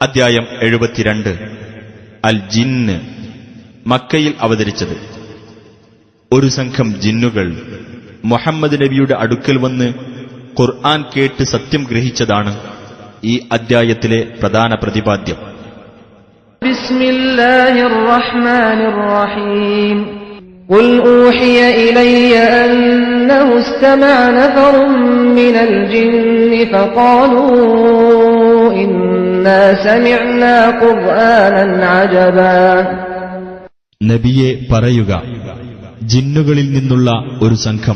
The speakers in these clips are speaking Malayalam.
അധ്യായം എഴുപത്തിരണ്ട് അൽ ജിന്ന് മക്കയിൽ അവതരിച്ചത് ഒരു സംഘം ജിന്നുകൾ മുഹമ്മദ് നബിയുടെ അടുക്കൽ വന്ന് ഖുർആൻ കേട്ട് സത്യം ഗ്രഹിച്ചതാണ് ഈ അദ്ധ്യായത്തിലെ പ്രധാന പ്രതിപാദ്യം بسم الله الرحمن الرحيم قل أوحي إلي أنه استمع نفر من الجن فقالوا إنا سمعنا قرآنا عجبا നബിയെ പറയുക ജിന്നുകളിൽ നിന്നുള്ള ഒരു സംഘം.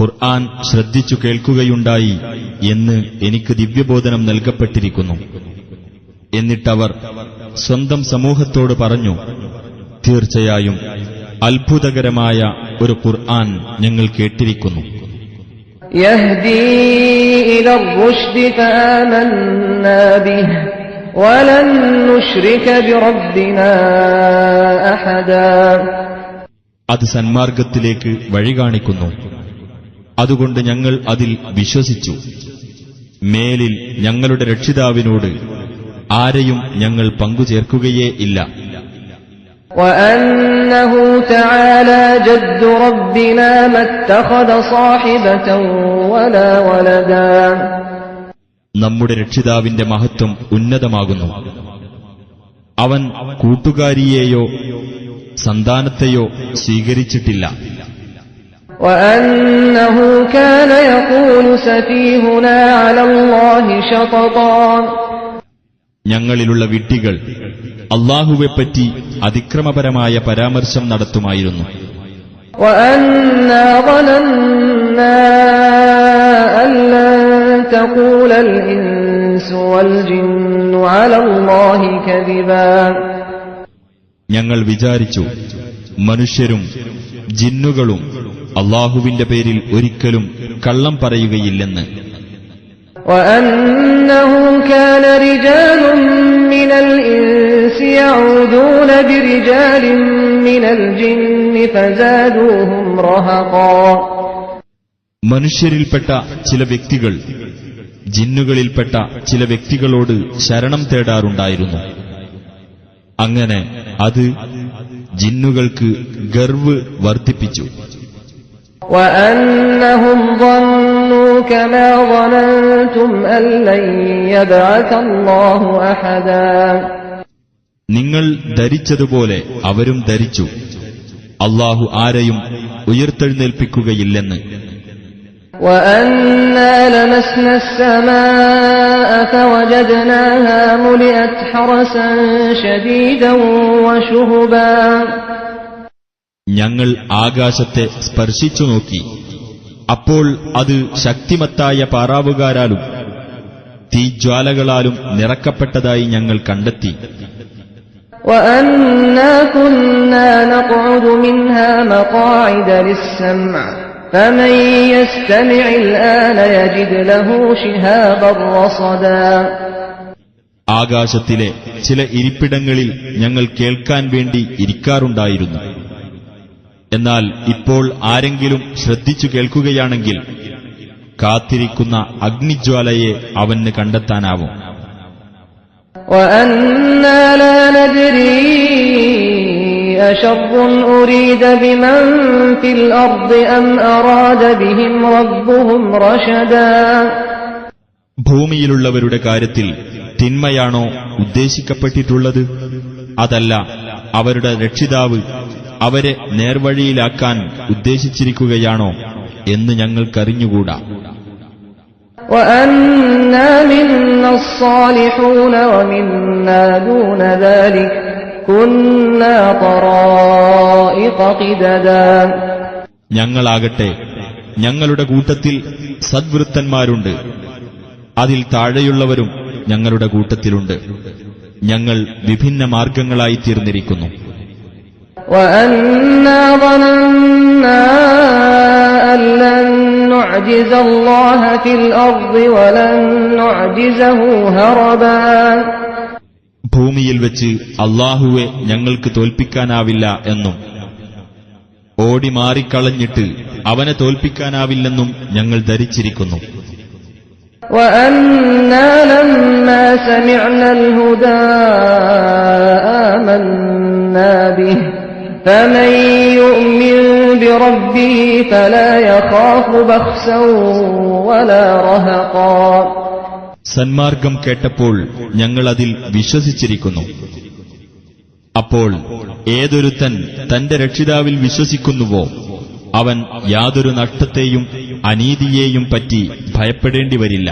ഖുർആൻ ശ്രദ്ധിച്ചു കേൾക്കുകയുണ്ടായി എന്ന് എനിക്ക് ദിവ്യബോധനം നൽകപ്പെട്ടിരിക്കുന്നു. എന്നിട്ടവർ സ്വന്തം സമൂഹത്തോട് പറഞ്ഞു തീർച്ചയായും അത്ഭുതകരമായ ഒരു ഖുർആൻ ഞങ്ങൾ കേട്ടിരിക്കുന്നു. يهدي إلى الرشد فآمنا به ولن نشرك بربنا أحدا അത് സന്മാർഗത്തിലേക്ക് വഴി കാണിക്കുന്നു അതുകൊണ്ട് ഞങ്ങൾ അതിൽ വിശ്വസിച്ചു മേലിൽ ഞങ്ങളുടെ രക്ഷിതാവിനോട് ആരെയും ഞങ്ങൾ പങ്കുചേർക്കുകയേ ഇല്ല وأنه تعالى جد ربنا ما اتخذ صاحبة ولا ولدا നമ്മുടെ രക്ഷിതാവിന്റെ മഹത്വം ഉന്നതമാകുന്നു അവൻ കൂട്ടുകാരിയെയോ സന്താനത്തെയോ സ്വീകരിച്ചിട്ടില്ല وأنه كان يقول سفيهنا على الله شططا ഞങ്ങളിലുള്ള വിഡ്ഢികൾ അള്ളാഹുവെപ്പറ്റി അതിക്രമപരമായ പരാമർശം നടത്തുമായിരുന്നു. ഞങ്ങൾ വിചാരിച്ചു മനുഷ്യരും ജിന്നുകളും അള്ളാഹുവിന്റെ പേരിൽ ഒരിക്കലും കള്ളം പറയുകയില്ലെന്ന്. وأنه كان رجال من الإنس يعوذون برجال من الجن فزادوهم رهقا മനുഷ്യരിൽപ്പെട്ട ചില വ്യക്തികൾ ജിന്നുകളിൽപ്പെട്ട ചില വ്യക്തികളോട് ശരണം തേടാറുണ്ടായിരുന്നു അങ്ങനെ അത് ജിന്നുകൾക്ക് ഗർവ് വർദ്ധിപ്പിച്ചു وأنهم ظنوا നിങ്ങൾ ധരിച്ചതുപോലെ അവരും ധരിച്ചു. അള്ളാഹു ആരെയും ഉയർത്തെഴുന്നേൽപ്പിക്കുകയില്ലെന്ന്. ഞങ്ങൾ ആകാശത്തെ സ്പർശിച്ചു നോക്കി. അപ്പോൾ അത് ശക്തിമത്തായ പാറാവുകാരാലും തീജ്വാലകളാലും നിറക്കപ്പെട്ടതായി ഞങ്ങൾ കണ്ടെത്തി. ആകാശത്തിലെ ചില ഇരിപ്പിടങ്ങളിൽ ഞങ്ങൾ കേൾക്കാൻ വേണ്ടി ഇരിക്കാറുണ്ടായിരുന്നു. എന്നാൽ ഇപ്പോൾ ആരെങ്കിലും ശ്രദ്ധിച്ചു കേൾക്കുകയാണെങ്കിൽ കാത്തിരിക്കുന്ന അഗ്നിജ്വാലയെ അവന് കണ്ടെത്താനാവും. ഭൂമിയിലുള്ളവരുടെ കാര്യത്തിൽ തിന്മയാണോ ഉദ്ദേശിക്കപ്പെട്ടിട്ടുള്ളത്? അതല്ല അവരുടെ രക്ഷിതാവ് അവരെ നേർവഴിയിലാക്കാൻ ഉദ്ദേശിച്ചിരിക്കുകയാണോ എന്ന് ഞങ്ങൾക്കറിഞ്ഞുകൂടാ. ഞങ്ങളാകട്ടെ ഞങ്ങളുടെ കൂട്ടത്തിൽ സദ്വൃത്തന്മാരുണ്ട്. അതിൽ താഴെയുള്ളവരും ഞങ്ങളുടെ കൂട്ടത്തിലുണ്ട്. ഞങ്ങൾ വിഭിന്ന മാർഗങ്ങളായി തീർന്നിരിക്കുന്നു. وأنا ظننا أن لن نعجز الله في الأرض ولن نعجزه هربا ഭൂമിയിൽ വെച്ച് അള്ളാഹുവെ ഞങ്ങൾക്ക് തോൽപ്പിക്കാനാവില്ല എന്നും ഓടി മാറിക്കളഞ്ഞിട്ട് അവനെ തോൽപ്പിക്കാനാവില്ലെന്നും ഞങ്ങൾ ധരിച്ചിരിക്കുന്നു وأنا فمن يؤمن بربه فلا يخاف بخسا ولا رهقا സന്മാർഗം കേട്ടപ്പോൾ ഞങ്ങൾ അതിൽ വിശ്വസിച്ചിരിക്കുന്നു അപ്പോൾ ഏതൊരുത്തൻ തന്റെ രക്ഷിതാവിൽ വിശ്വസിക്കുന്നുവോ അവൻ യാതൊരു നഷ്ടത്തെയും അനീതിയെയും പറ്റി ഭയപ്പെടേണ്ടി വരില്ല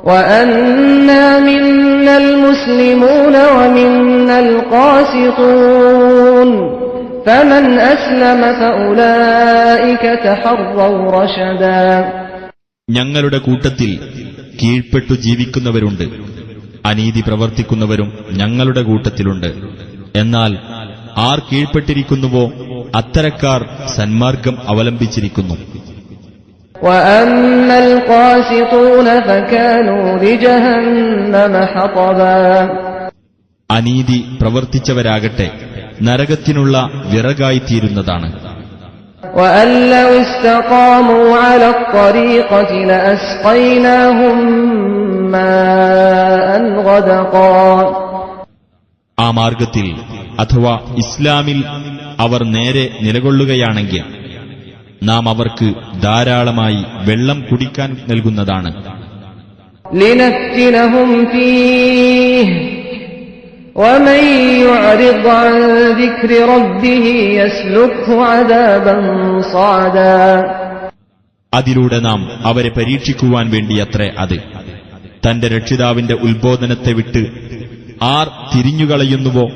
وأنا منا المسلمون ومنا القاسطون فمن أسلم فأولئك تحروا رشدا ഞങ്ങളുടെ കൂട്ടത്തിൽ കീഴ്പ്പെട്ടു ജീവിക്കുന്നവരുണ്ട് അനീതി പ്രവർത്തിക്കുന്നവരും ഞങ്ങളുടെ കൂട്ടത്തിലുണ്ട് എന്നാൽ ആർ കീഴ്പ്പെട്ടിരിക്കുന്നുവോ അത്തരക്കാർ സന്മാർഗം അവലംബിച്ചിരിക്കുന്നു وأما القاسطون فكانوا لجهنم حطبا അനീതി പ്രവർത്തിച്ചവരാകട്ടെ നരകത്തിനുള്ള വിറകായിത്തീരുന്നതാണ്. ആ മാർഗത്തിൽ അഥവാ ഇസ്ലാമിൽ അവർ നേരെ നിലകൊള്ളുകയാണെങ്കിൽ നാം അവർക്ക് ധാരാളമായി വെള്ളം കുടിക്കാൻ നൽകുന്നതാണ്. ലിനക്കിനഹും അതിലൂടെ നാം അവരെ പരീക്ഷിക്കുവാൻ വേണ്ടിയത്രേ അത്. തന്റെ രക്ഷിതാവിന്റെ ഉത്ബോധനത്തെ വിട്ട് ആർ തിരിഞ്ഞുകളയുന്നുവോ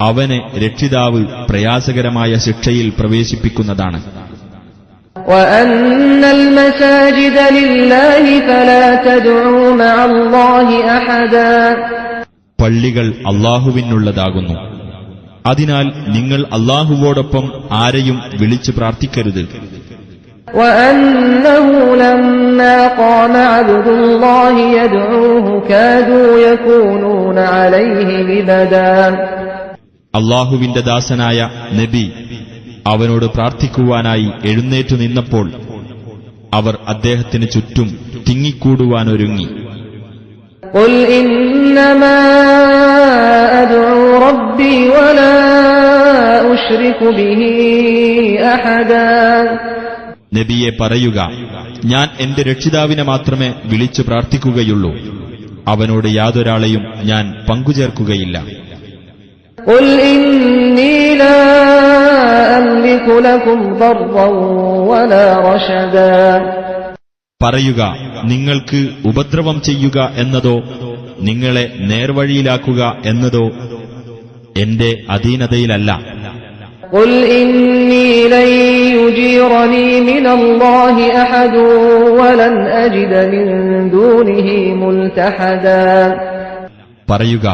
അവനെ രക്ഷിതാവ് പ്രയാസകരമായ ശിക്ഷയിൽ പ്രവേശിപ്പിക്കുന്നതാണ്. പള്ളികൾ അള്ളാഹുവിനുള്ളതാകുന്നു. അതിനാൽ നിങ്ങൾ അള്ളാഹുവോടൊപ്പം ആരെയും വിളിച്ചു പ്രാർത്ഥിക്കരുത്. അള്ളാഹുവിന്റെ ദാസനായ നബി അവനോട് പ്രാർത്ഥിക്കുവാനായി എഴുന്നേറ്റു നിന്നപ്പോൾ അവർ അദ്ദേഹത്തിന് ചുറ്റും തിങ്ങിക്കൂടുവാനൊരുങ്ങി. قل إنما أدعو ربي ولا أشرك به أحدا നബിയെ പറയുക ഞാൻ എന്റെ രക്ഷിതാവിനെ മാത്രമേ വിളിച്ചു പ്രാർത്ഥിക്കുകയുള്ളൂ അവനോട് യാതൊരാളെയും ഞാൻ പങ്കുചേർക്കുകയില്ല قل إني لا أملك لكم ضرا ولا رشدا പറയുക നിങ്ങൾക്ക് ഉപദ്രവം ചെയ്യുക എന്നതോ നിങ്ങളെ നേർവഴിയിലാക്കുക എന്നതോ എന്റെ അധീനതയിലല്ല قل إني لن يجيرني من الله أحد ولن أجد من دونه ملتحدا പറയുക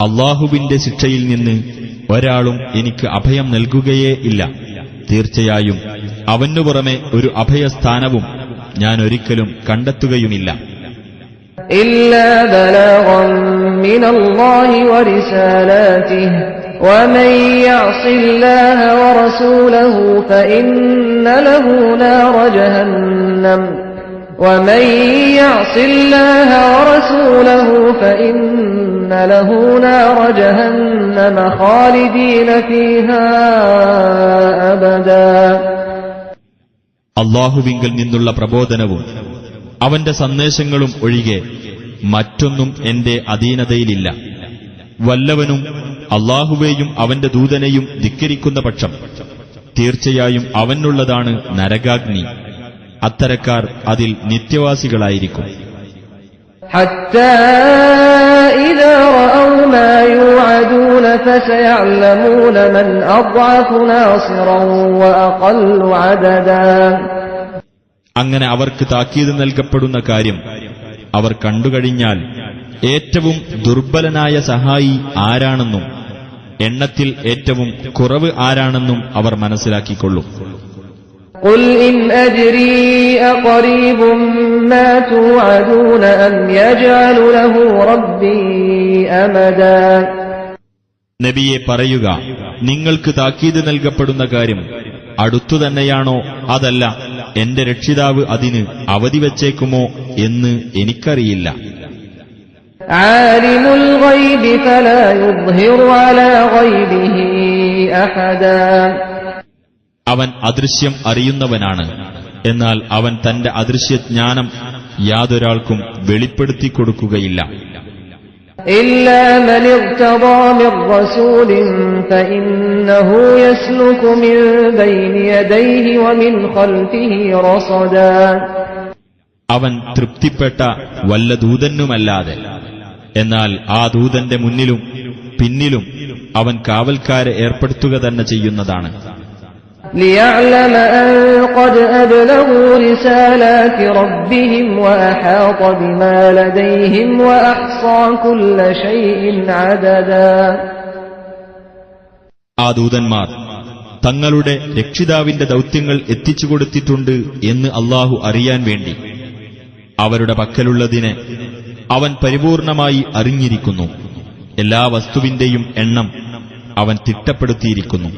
അള്ളാഹുവിന്റെ ശിക്ഷയിൽ നിന്ന് ഒരാളും എനിക്ക് അഭയം നൽകുകയേ ഇല്ല തീർച്ചയായും അവനു പുറമെ ഒരു അഭയസ്ഥാനവും ഞാൻ ഒരിക്കലും കണ്ടെത്തുകയുമില്ല إلا بلاغا من الله ورسالاته ومن يعص الله ورسوله فإن له نار جهنم ومن يعص الله ورسوله فإن له نار جهنم خالدين فيها أبدا അള്ളാഹുവിങ്കിൽ നിന്നുള്ള പ്രബോധനവും അവന്റെ സന്ദേശങ്ങളും ഒഴികെ മറ്റൊന്നും എന്റെ അധീനതയിലില്ല വല്ലവനും അള്ളാഹുവേയും അവന്റെ ദൂതനെയും ധിക്കരിക്കുന്ന പക്ഷം തീർച്ചയായും അവനുള്ളതാണ് നരകാഗ്നി അത്തരക്കാർ അതിൽ നിത്യവാസികളായിരിക്കും حتى إذا رأوا فسيعلمون من ناصرا عددا. അങ്ങനെ അവർക്ക് താക്കീത് നൽകപ്പെടുന്ന കാര്യം അവർ കണ്ടുകഴിഞ്ഞാൽ ഏറ്റവും ദുർബലനായ സഹായി ആരാണെന്നും എണ്ണത്തിൽ ഏറ്റവും കുറവ് ആരാണെന്നും അവർ മനസ്സിലാക്കിക്കൊള്ളും. قل إن أدري أقريب ما توعدون أم يجعل له ربي أمدا നബിയെ പറയുക നിങ്ങൾക്ക് താക്കീത് നൽകപ്പെടുന്ന കാര്യം അടുത്തു തന്നെയാണോ അതല്ല എന്റെ രക്ഷിതാവ് അതിന് അവധി വച്ചേക്കുമോ എന്ന് എനിക്കറിയില്ല عالم അവൻ അദൃശ്യം അറിയുന്നവനാണ് എന്നാൽ അവൻ തന്റെ അദൃശ്യജ്ഞാനം യാതൊരാൾക്കും വെളിപ്പെടുത്തി കൊടുക്കുകയില്ല إلا من ارتضى من رسول فإنه يسلك من بين يديه ومن خلفه رصدا അവൻ തൃപ്തിപ്പെട്ട വല്ല ദൂതനുമല്ലാതെ എന്നാൽ ആ ദൂതന്റെ മുന്നിലും പിന്നിലും അവൻ കാവൽക്കാരെ ഏർപ്പെടുത്തുക തന്നെ ചെയ്യുന്നതാണ് ليعلم أن قد أبلغوا رسالات ربهم وأحاط بما لديهم وأحصى كل شيء عددا ആ ദൂതന്മാർ തങ്ങളുടെ രക്ഷിതാവിന്റെ ദൗത്യങ്ങൾ എത്തിച്ചു കൊടുത്തിട്ടുണ്ട് എന്ന് അള്ളാഹു അറിയാൻ വേണ്ടി അവരുടെ പക്കലുള്ളതിനെ അവൻ പരിപൂർണമായി അറിഞ്ഞിരിക്കുന്നു എല്ലാ വസ്തുവിന്റെയും എണ്ണം അവൻ തിട്ടപ്പെടുത്തിയിരിക്കുന്നു